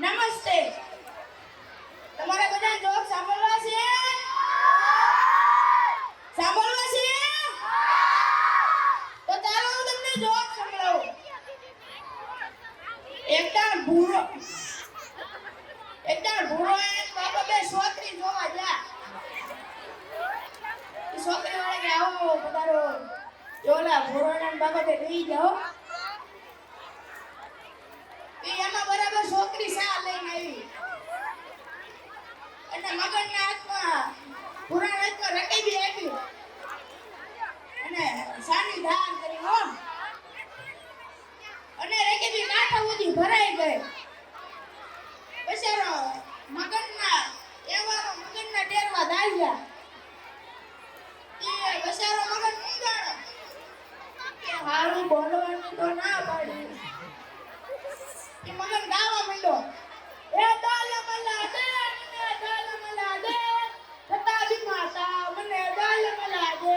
નમસ્તે. તમારે બધા જોક સાંભળવા છે? સાંભળવા છે? તો ચાલો હું તમને જોક સંભળાવું. એકદમ ભૂરો. એકદમ ભૂરો એ બાબા બે છોકરી જોવા જા છોકરી વાળા કે આવો પધારો. જોલા ભૂરો ને બાબા બે લઈ જાઓ. એમાં બરાબર છોકરી સા લઈને ટેરવા દાળ્યા. એ બચારો મગન મૂંઝાણો કે હારું બોલવાનું તો ના પાડી. એ મગન ગાવા માંડ્યો એ દાલ મલા દે, મને દાલ મલા દે. બી માતા મને દાલ મલા દે.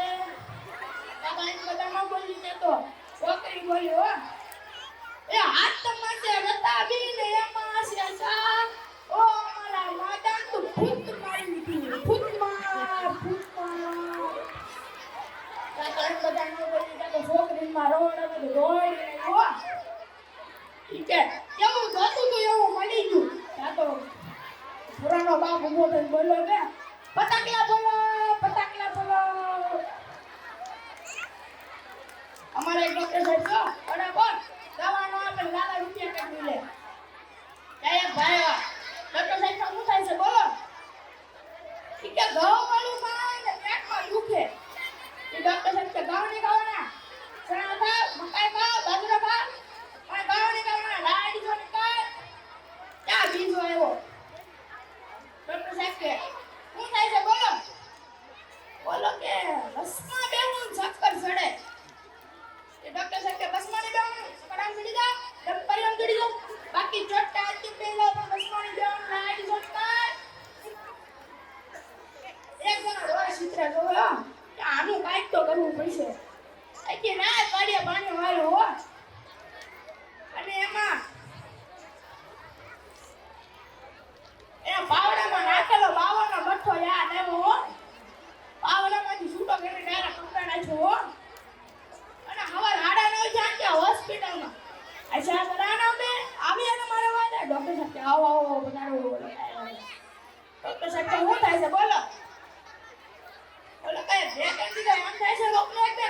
બાબા એમ બધા ન બોલી દેતો. છોકરી બોલી હો. એ હાથ તમારે રતા બી ને એમાં છે સા. ઓ મારા માતા, તું ફૂટ મારી દીધી ફૂટ માર ફૂટ માર કાકા એમ બધા ન બોલી દેતો. છોકરી માં રોડ રોડ હો. ઈ કે કેવું જોતું તું એવું મળી ગયું ત્યાં તો પુરાનો બાપ ઊભો થઈને બોલો કે? પતાકલા બોલો પતાકલા બોલો. અમારે એક ડોક્ટર સાહેબ છો અને કોણ દવા નો આપે લાલા રૂપિયા કાઢી લે. ત્યાં એક ભાઈ આવ્યા. ડોક્ટર સાહેબ શું થાય છે બોલો ઈ કે ઘઉં વાળું ખાય ને પેટમાં દુખે ઈ ડોક્ટર સાહેબ કે ઘઉં નહીં ખાવાના ચણા ખાવ મકાઈ ખાવ બાજરો ખાવ પણ ઘઉં નહીં ખાવાના લાડી જો નિકાલ ક્યાં બીજો આવ્યો ડોક્ટર સાહેબ કે શું થાય છે બોલો બોલો કે બસમાં બેહું ચક્કર ચડે એ ડોક્ટર સાહેબ કે બસમાં નહીં બેહવાનું કડામ ચડી જા દમ પરિયમ ચડી જા બાકી ચોટ્ટા આથી પહેલા પણ બસમાં નહીં બેહવાનું લાડી જો નિકાલ એક જણ ડોળા ચિત્ર જો હો. આનું કાઈક તો કરવું પડશે. કે ના પાડીએ પાણી વાળું હો. અને એમાં શું થાય છે? બોલો. બોલો, કઈ બે ત્રણ દીધા એમ થાય છે લોકને એક બે